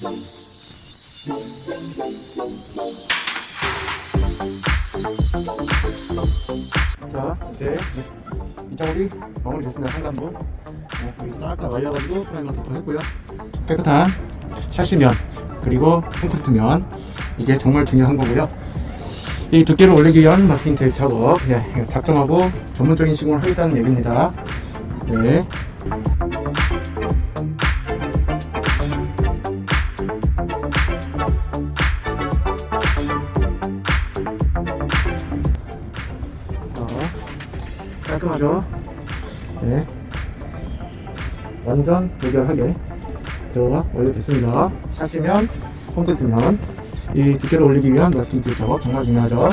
자, 이제 이 작업이 마무리 됐습니다. 상단부. 네, 여기 싹다 말려가지고 프라이머 덮어했고요. 깨끗한 샤시면 그리고 콘크리트면 이게 정말 중요한 거고요. 이 두께를 올리기 위한 마스킹 테이프 작업 예, 작정하고 전문적인 시공을 하겠다는 얘기입니다. 네. 깔끔하죠? 네. 완전 무결하게 들어가 완료됐습니다. 샤시면, 콘크리트면 이 두께를 올리기 위한 마스킹 작업 정말 중요하죠.